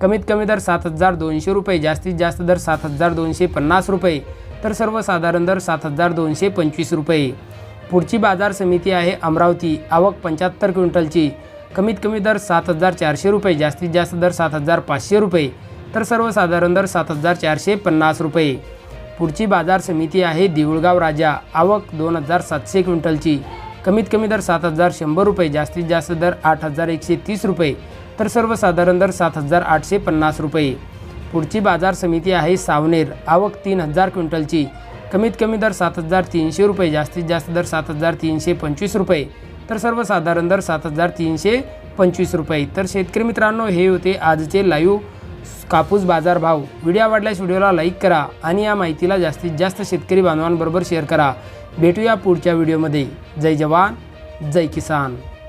कमीत कमी दर सात हजार दोनशे रुपये जास्तीत जास्त दर सात हजार दोनशे पन्नास रुपये तर सर्वसाधारण दर सात हजार दोनशे पंचवीस रुपये. पुढची बाजार समिती आहे अमरावती आवक पंच्याहत्तर क्विंटलची. कमीत कमी दर सात हजार चारशे रुपये जास्तीत जास्त दर सात हजार पाचशे रुपये तर सर्वसाधारण दर सात हजार चारशे पन्नास रुपये. पुढची बाजार समिती आहे देऊळगाव राजा आवक दोन हजार सातशे क्विंटलची. कमीत कमी दर सात हजार शंभर रुपये जास्तीत जास्त दर आठ हजार एकशे तीस रुपये तर सर्वसाधारण दर सात हजार आठशे पन्नास रुपये. पुढची बाजार समिती आहे सावनेर. आवक तीन हजार क्विंटलची. कमीत कमी दर सात हजार तीनशे रुपये जास्तीत जास्त दर सात हजार तीनशे पंचवीस रुपये. तर सर्वसाधारण दर सात हजार तीनशे पंचवीस रुपये. तर शेतकरी मित्रांनो हे होते आजचे लाईव्ह कापूस बाजार भाव. व्हिडिओ आवडल्यास व्हिडिओला लाईक करा आणि या माहितीला जास्तीत जास्त शेतकरी बांधवांबरोबर शेअर करा. भेटूया पुढच्या व्हिडिओमध्ये. जय जवान जय किसान.